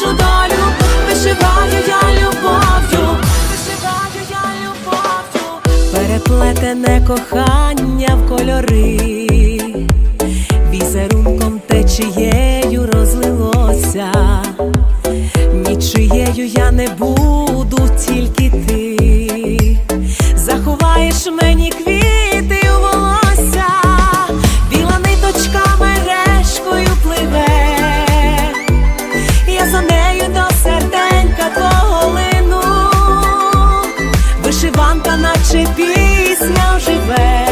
нашу долю, вишиваю я любов'ю, вишиваю я любов'ю, переплетене кохання в кольори, візерунком течією розлилося, нічиєю я не буду. наче пісня живе.